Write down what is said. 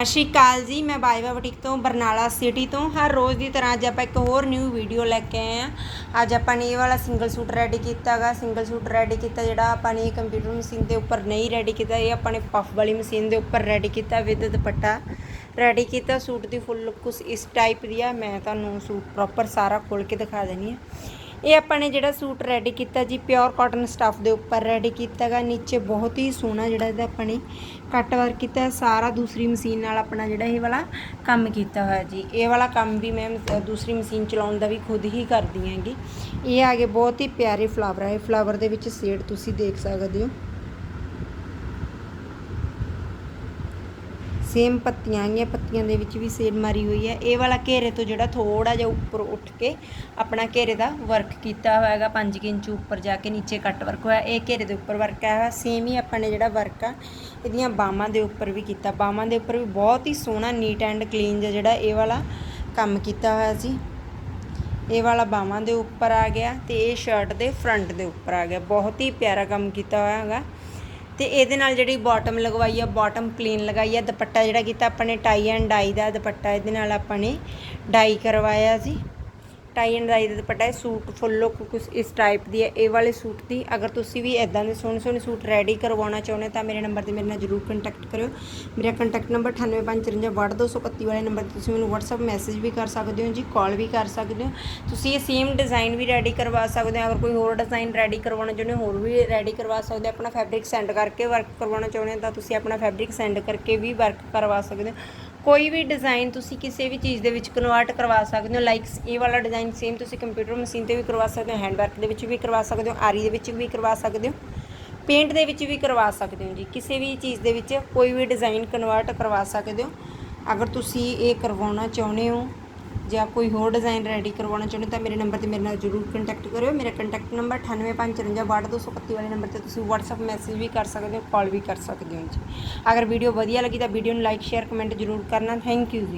ਸਤਿ ਸ਼੍ਰੀ ਅਕਾਲ ਜੀ, ਮੈਂ ਬਾਈਵਾ ਬੁਟੀਕ ਤੋਂ, ਬਰਨਾਲਾ ਸਿਟੀ ਤੋਂ। ਹਰ ਰੋਜ਼ ਦੀ ਤਰ੍ਹਾਂ ਅੱਜ ਆਪਾਂ ਇੱਕ ਹੋਰ ਨਿਊ ਵੀਡੀਓ ਲੈ ਕੇ ਆਏ ਆ ਅੱਜ ਆਪਾਂ ਨੇ ਇਹ ਵਾਲਾ ਸਿੰਗਲ ਸੂਟ ਰੈਡੀ ਕੀਤਾਗਾ ਸਿੰਗਲ ਸੂਟ ਰੈਡੀ ਕੀਤਾ ਜਿਹੜਾ ਆਪਾਂ ਨੇ ਕੰਪਿਊਟਰ ਮਸ਼ੀਨ ਦੇ ਉੱਪਰ ਨਹੀਂ ਰੈਡੀ ਕੀਤਾ, ਇਹ ਆਪਾਂ ਨੇ ਪਫ ਵਾਲੀ ਮਸ਼ੀਨ ਦੇ ਉੱਪਰ ਰੈਡੀ ਕੀਤਾ ਵਿਦ ਦੁਪੱਟਾ। ਰੈਡੀ ਕੀਤਾ ਸੂਟ ਦੀ ਫੁੱਲ ਲੁੱਕ ਕੁਛ ਇਸ ਟਾਈਪ ਦੀ ਆ। ਮੈਂ ਤੁਹਾਨੂੰ ਸੂਟ ਪ੍ਰੋਪਰ ਸਾਰਾ ਖੋਲ ਕੇ ਦਿਖਾ ਦੇਣੀ ਆ ਇਹ ਆਪਾਂ ਨੇ ਜਿਹੜਾ ਸੂਟ ਰੈਡੀ ਕੀਤਾ ਜੀ ਪਿਓਰ ਕਾਟਨ ਸਟੱਫ ਦੇ ਉੱਪਰ ਰੈਡੀ ਕੀਤਾਗਾ ਨੀਚੇ ਬਹੁਤ ਹੀ ਸੋਹਣਾ ਜਿਹੜਾ ਇਹਦਾ ਆਪਾਂ ਨੇ ਕੱਟ ਵਰਕ ਕੀਤਾ ਸਾਰਾ ਦੂਸਰੀ ਮਸ਼ੀਨ ਨਾਲ ਆਪਣਾ ਜਿਹੜਾ ਇਹ ਵਾਲਾ ਕੰਮ ਕੀਤਾ ਹੋਇਆ ਜੀ। ਇਹ ਵਾਲਾ ਕੰਮ ਵੀ ਮੈਂ ਦੂਸਰੀ ਮਸ਼ੀਨ ਚਲਾਉਣ ਦਾ ਵੀ ਖੁਦ ਹੀ ਕਰਦੀ ਹਾਂਗੀ। ਇਹ ਆਗੇ ਬਹੁਤ ਹੀ ਪਿਆਰੇ ਫਲਾਵਰ ਹੈ ਫਲਾਵਰ ਦੇ ਵਿੱਚ ਸ਼ੇਡ ਤੁਸੀਂ ਦੇਖ ਸਕਦੇ ਹੋ। ਸੇਮ ਪੱਤੀਆਂ ਆਈਆਂ, ਪੱਤੀਆਂ ਦੇ ਵਿੱਚ ਵੀ ਸੇਡ ਮਾਰੀ ਹੋਈ ਹੈ। ਇਹ ਵਾਲਾ ਘੇਰੇ ਤੋਂ ਜਿਹੜਾ ਥੋੜਾ ਜਿਹਾ ਉੱਪਰ ਉੱਠ ਕੇ ਆਪਣਾ ਘੇਰੇ ਦਾ ਵਰਕ ਕੀਤਾ ਹੋਇਆ ਹੈਗਾ 5 ਇੰਚ ਉੱਪਰ ਜਾ ਕੇ ਨੀਚੇ ਕੱਟ ਵਰਕ ਹੋਇਆ। ਇਹ ਘੇਰੇ ਦੇ ਉੱਪਰ ਵਰਕ ਆਇਆ ਹੋਇਆ। ਸੇਮ ਹੀ ਆਪਾਂ ਨੇ ਜਿਹੜਾ ਵਰਕ ਆ, ਇਹਦੀਆਂ ਬਾਹਾਂ ਦੇ ਉੱਪਰ ਵੀ ਕੀਤਾ। ਬਾਹਾਂ ਦੇ ਉੱਪਰ ਵੀ ਬਹੁਤ ਹੀ ਸੋਹਣਾ ਨੀਟ ਐਂਡ ਕਲੀਨ ਜਿਹਾ ਜਿਹੜਾ ਇਹ ਵਾਲਾ ਕੰਮ ਕੀਤਾ ਹੋਇਆ ਸੀ। ਇਹ ਵਾਲਾ ਬਾਹਾਂ ਦੇ ਉੱਪਰ ਆ ਗਿਆ ਤੇ ਇਹ ਸ਼ਰਟ ਦੇ ਫਰੰਟ ਦੇ ਉੱਪਰ ਆ ਗਿਆ। ਬਹੁਤ ਹੀ ਪਿਆਰਾ ਕੰਮ ਕੀਤਾ ਹੋਇਆ ਹੈਗਾ। ਤੇ ਇਹਦੇ ਨਾਲ ਜਿਹੜੀ ਬਾਟਮ ਲਗਵਾਈ ਆ ਬਾਟਮ ਪਲੇਨ ਲਗਾਈ ਆ, ਦੁਪੱਟਾ ਜਿਹੜਾ ਕੀਤਾ ਆਪਾਂ ਨੇ ਟਾਈ ਐਂਡ ਡਾਈ ਦਾ ਦੁਪੱਟਾ, ਇਹਦੇ ਨਾਲ ਆਪਾਂ ਨੇ ਡਾਈ ਕਰਵਾਇਆ ਸੀ ਟਾਈ ਐਂਡ ਡਾਈ ਦਾ ਦੁਪੱਟਾ ਇਹ ਸੂਟ ਫੁੱਲ ਲੁੱਕ ਕੁਛ ਇਸ ਟਾਈਪ ਦੀ ਹੈ। ਇਹ ਵਾਲੇ ਸੂਟ ਦੀ, ਅਗਰ ਤੁਸੀਂ ਵੀ ਇਦਾਂ ਦੇ ਸੋਹਣੇ ਸੋਹਣੇ ਸੂਟ ਰੈਡੀ ਕਰਵਾਉਣਾ ਚਾਹੁੰਦੇ ਤਾਂ ਮੇਰੇ ਨੰਬਰ ਤੇ ਮੇਰੇ ਨਾਲ ਜਰੂਰ ਕੰਟੈਕਟ ਕਰਿਓ। ਮੇਰਾ ਕੰਟੈਕਟ ਨੰਬਰ 9854 ਵਾਲੇ ਨੰਬਰ ਤੇ ਤੁਸੀਂ ਮੈਨੂੰ WhatsApp ਮੈਸੇਜ ਵੀ ਕਰ ਸਕਦੇ ਹੋ, ਜੀ ਕਾਲ ਵੀ ਕਰ ਸਕਦੇ ਹੋ। ਤੁਸੀਂ ਇਹ ਸੇਮ ਡਿਜ਼ਾਈਨ ਵੀ ਰੈਡੀ ਕਰਵਾ ਸਕਦੇ ਹੋ, ਅਗਰ ਕੋਈ ਹੋਰ ਡਿਜ਼ਾਈਨ ਰੈਡੀ ਕਰਵਾਉਣਾ ਚਾਹੁੰਦੇ ਹੋ, ਹੋਰ ਵੀ ਰੈਡੀ ਕਰਵਾ ਸਕਦੇ ਹੋ, ਆਪਣਾ ਫੈਬਰਿਕ ਸੈਂਡ ਕਰਕੇ ਵਰਕ ਕਰਵਾਉਣਾ ਚਾਹੁੰਦੇ ਹੋ ਤਾਂ ਤੁਸੀਂ ਆਪਣਾ ਫੈਬਰਿਕ ਸੈਂਡ ਕਰਕੇ ਵੀ ਵਰਕ ਕਰਵਾ ਸਕਦੇ ਹੋ। ਕੋਈ ਵੀ ਡਿਜ਼ਾਈਨ ਤੁਸੀਂ ਕਿਸੇ ਵੀ ਚੀਜ਼ ਦੇ ਵਿੱਚ ਕਨਵਰਟ ਕਰਵਾ ਸਕਦੇ ਹੋ ਲਾਈਕ ਇਹ ਵਾਲਾ ਡਿਜ਼ਾਈਨ ਸੇਮ ਤੁਸੀਂ ਕੰਪਿਊਟਰ ਮਸ਼ੀਨ ਤੇ ਵੀ ਕਰਵਾ ਸਕਦੇ ਹੋ ਹੈਂਡ ਵਰਕ ਦੇ ਵਿੱਚ ਵੀ ਕਰਵਾ ਸਕਦੇ ਹੋ, ਆਰੀ ਦੇ ਵਿੱਚ ਵੀ ਕਰਵਾ ਸਕਦੇ ਹੋ ਪੇਂਟ ਦੇ ਵਿੱਚ ਵੀ ਕਰਵਾ ਸਕਦੇ ਹੋ ਜੀ। ਕਿਸੇ ਵੀ ਚੀਜ਼ ਦੇ ਵਿੱਚ ਕੋਈ ਵੀ ਡਿਜ਼ਾਈਨ ਕਨਵਰਟ ਕਰਵਾ ਸਕਦੇ ਹੋ। ਅਗਰ ਤੁਸੀਂ ਇਹ ਕਰਵਾਉਣਾ ਚਾਹੁੰਦੇ ਹੋ ਜਾਂ ਕੋਈ ਹੋਰ ਡਿਜ਼ਾਈਨ ਰੈਡੀ ਕਰਵਾਉਣਾ ਚਾਹੁੰਦੇ ਹੋ ਤਾਂ ਮੇਰੇ ਨੰਬਰ ਤੇ ਮੇਰੇ ਨਾਲ ਜਰੂਰ ਕੰਟੈਕਟ ਕਰਿਓ। ਮੇਰਾ ਕੰਟੈਕਟ ਨੰਬਰ 9854 ਵਾਲੇ ਨੰਬਰ ਤੇ ਤੁਸੀਂ WhatsApp ਮੈਸੇਜ ਵੀ ਕਰ ਸਕਦੇ ਹੋ ਕਾਲ ਵੀ ਕਰ ਸਕਦੇ ਹੋ ਜੀ। ਅਗਰ ਵੀਡੀਓ ਵਧੀਆ ਲੱਗੀ ਤਾਂ ਵੀਡੀਓ ਨੂੰ ਲਾਈਕ ਸ਼ੇਅਰ ਕਮੈਂਟ ਜਰੂਰ ਕਰਨਾ। ਥੈਂਕ ਯੂ ਜੀ।